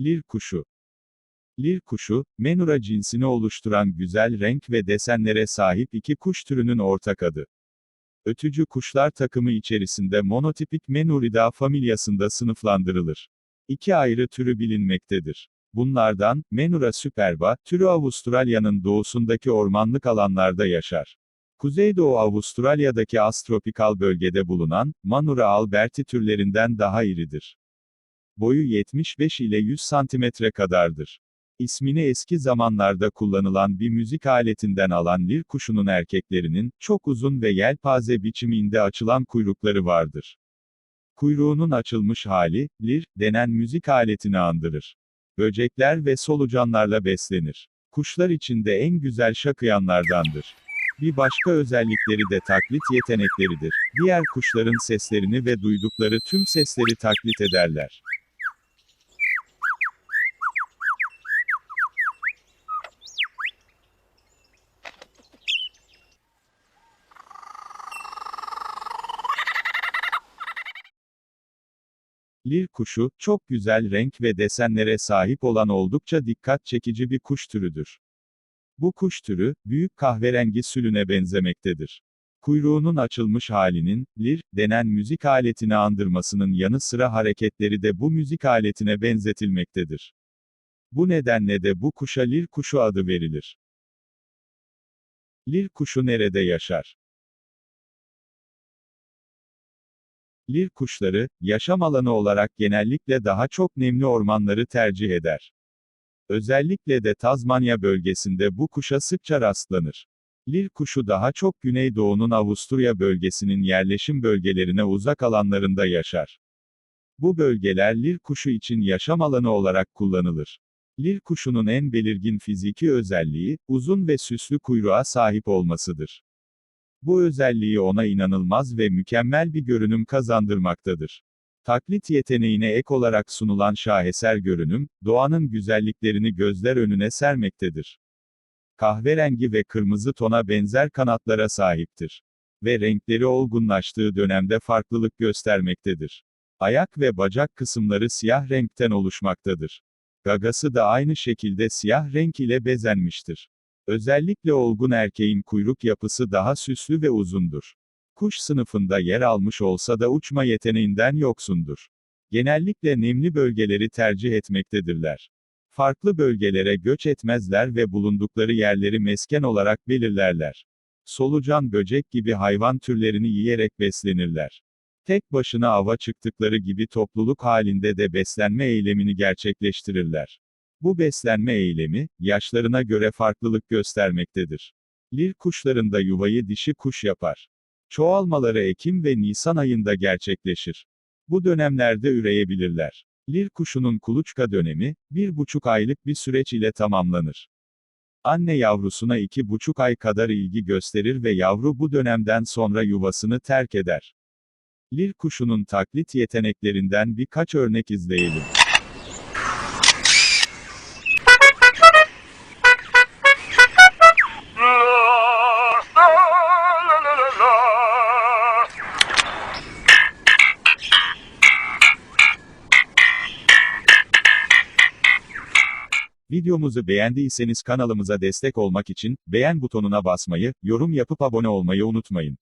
Lir kuşu. Lir kuşu, menura cinsini oluşturan güzel renk ve desenlere sahip iki kuş türünün ortak adı. Ötücü kuşlar takımı içerisinde monotipik Menurida familyasında sınıflandırılır. İki ayrı türü bilinmektedir. Bunlardan, Menura superba, türü Avustralya'nın doğusundaki ormanlık alanlarda yaşar. Kuzeydoğu Avustralya'daki astropikal bölgede bulunan, Manura alberti türlerinden daha iridir. Boyu 75 ile 100 santimetre kadardır. İsmini eski zamanlarda kullanılan bir müzik aletinden alan lir kuşunun erkeklerinin, çok uzun ve yelpaze biçiminde açılan kuyrukları vardır. Kuyruğunun açılmış hali, lir, denen müzik aletini andırır. Böcekler ve solucanlarla beslenir. Kuşlar içinde en güzel şakıyanlardandır. Bir başka özellikleri de taklit yetenekleridir. Diğer kuşların seslerini ve duydukları tüm sesleri taklit ederler. Lir kuşu, çok güzel renk ve desenlere sahip olan oldukça dikkat çekici bir kuş türüdür. Bu kuş türü, büyük kahverengi sülüne benzemektedir. Kuyruğunun açılmış halinin, lir, denen müzik aletini andırmasının yanı sıra hareketleri de bu müzik aletine benzetilmektedir. Bu nedenle de bu kuşa lir kuşu adı verilir. Lir kuşu nerede yaşar? Lir kuşları, yaşam alanı olarak genellikle daha çok nemli ormanları tercih eder. Özellikle de Tazmanya bölgesinde bu kuşa sıkça rastlanır. Lir kuşu daha çok Güneydoğu'nun Avusturya bölgesinin yerleşim bölgelerine uzak alanlarında yaşar. Bu bölgeler lir kuşu için yaşam alanı olarak kullanılır. Lir kuşunun en belirgin fiziki özelliği, uzun ve süslü kuyruğa sahip olmasıdır. Bu özelliği ona inanılmaz ve mükemmel bir görünüm kazandırmaktadır. Taklit yeteneğine ek olarak sunulan şaheser görünüm, doğanın güzelliklerini gözler önüne sermektedir. Kahverengi ve kırmızı tona benzer kanatlara sahiptir. Ve renkleri olgunlaştığı dönemde farklılık göstermektedir. Ayak ve bacak kısımları siyah renkten oluşmaktadır. Gagası da aynı şekilde siyah renk ile bezenmiştir. Özellikle olgun erkeğin kuyruk yapısı daha süslü ve uzundur. Kuş sınıfında yer almış olsa da uçma yeteneğinden yoksundur. Genellikle nemli bölgeleri tercih etmektedirler. Farklı bölgelere göç etmezler ve bulundukları yerleri mesken olarak belirlerler. Solucan böcek gibi hayvan türlerini yiyerek beslenirler. Tek başına ava çıktıkları gibi topluluk halinde de beslenme eylemini gerçekleştirirler. Bu beslenme eylemi, yaşlarına göre farklılık göstermektedir. Lir kuşlarında yuvayı dişi kuş yapar. Çoğalmaları Ekim ve Nisan ayında gerçekleşir. Bu dönemlerde üreyebilirler. Lir kuşunun kuluçka dönemi, bir buçuk aylık bir süreç ile tamamlanır. Anne yavrusuna iki buçuk ay kadar ilgi gösterir ve yavru bu dönemden sonra yuvasını terk eder. Lir kuşunun taklit yeteneklerinden birkaç örnek izleyelim. Videomuzu beğendiyseniz kanalımıza destek olmak için, beğen butonuna basmayı, yorum yapıp abone olmayı unutmayın.